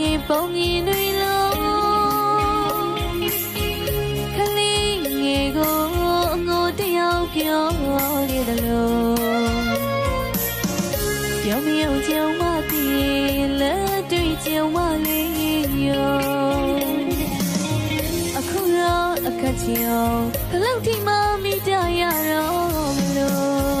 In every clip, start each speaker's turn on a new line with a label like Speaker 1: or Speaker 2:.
Speaker 1: ရင်ပုံမြင်တွေလုံးကလေးငယ်ကိုအငိုတယောက်ပြောခဲ့တယ်လို့ပြောမယုံကြုံမသိလက်တွေ့ကြုံမလေးရောအခုတော့အခက်ချင်အောင်ဘယ်လောက်ထိမှမိတရတော့မလို့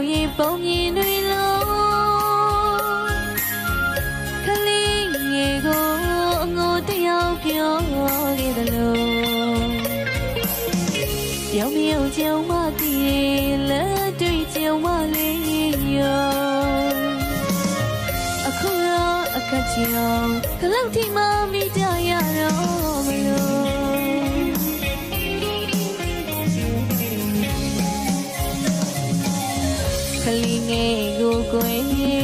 Speaker 1: င်ရင်ပုံမြင်တွေလုံးကလေးငယ်ကိုအငိုတယောက်ပြောခဲ့တယ်လို့ပြောင်းမြုံကြုံမတည်လက်တွေ့ကြုံမလေးရောအခုတော့အခက်ချင်အောင်ဘယ်လောက်ထိမှမိတ ကလေးင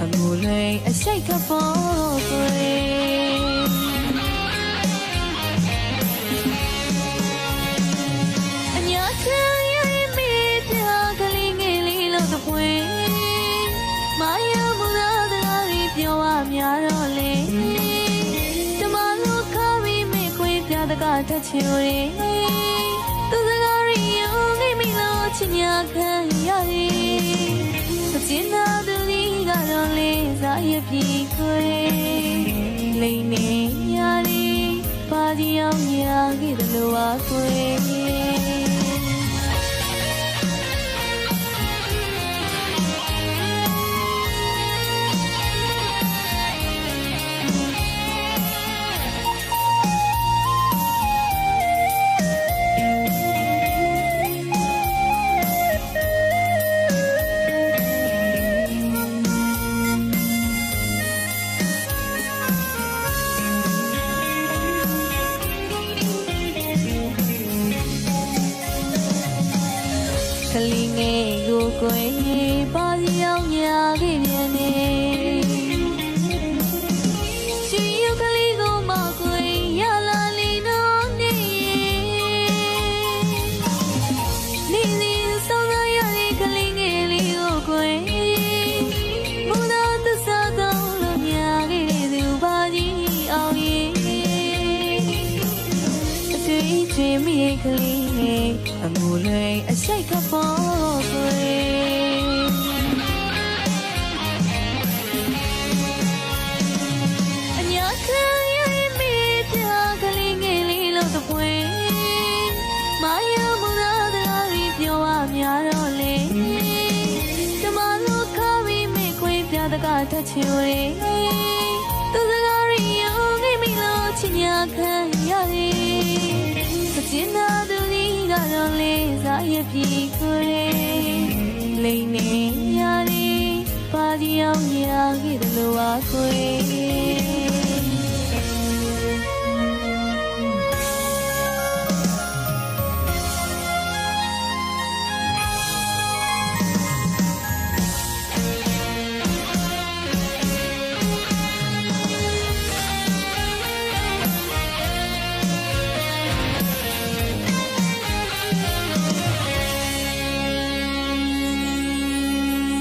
Speaker 1: အမှုလွင်အရှိတ်ကပေါ်ကွယ်အညာချင်ရဲ့မိပြကလေးငယ်လေးလို့တပွင့်မယမှုသာတကားပြီးပြောရများတော့လေတမလို့ခါပြီးမိခွေးပြတကားထချင်ရသူ ရပြီခွေလိမ့်နေရရီပါဒီအောင်ညာခဲ့တယ်လို့ပါခွေ ကိုကိုယ်ပါဒီအောင်ညာခဲ့ပြန်နေရှိရကလေးကိုမကိုယ်ရလာလီနော်နေနေနေဆောင်ရရတဲ့ကလေးငယ်လေးကိုကိုယ်မူနာသစ္စာတော့လို့ညာခဲ့တဲ့သူပါကြီးအောင်ရဲ့အတွေ့အကြုံမိကလေးအမှုလွင်အရှိတ်ကပေါ် တကားထချင်ရသူစကားရီယုံနေမိလို့ချင်ညာခံရတယ်စင်နာသူကြီးကတော့လေးစားရပြီကိုယ်လိမ့်နေရရီပါဒီအောင်ညာခဲ့တယ်လို့ပါကိုယ်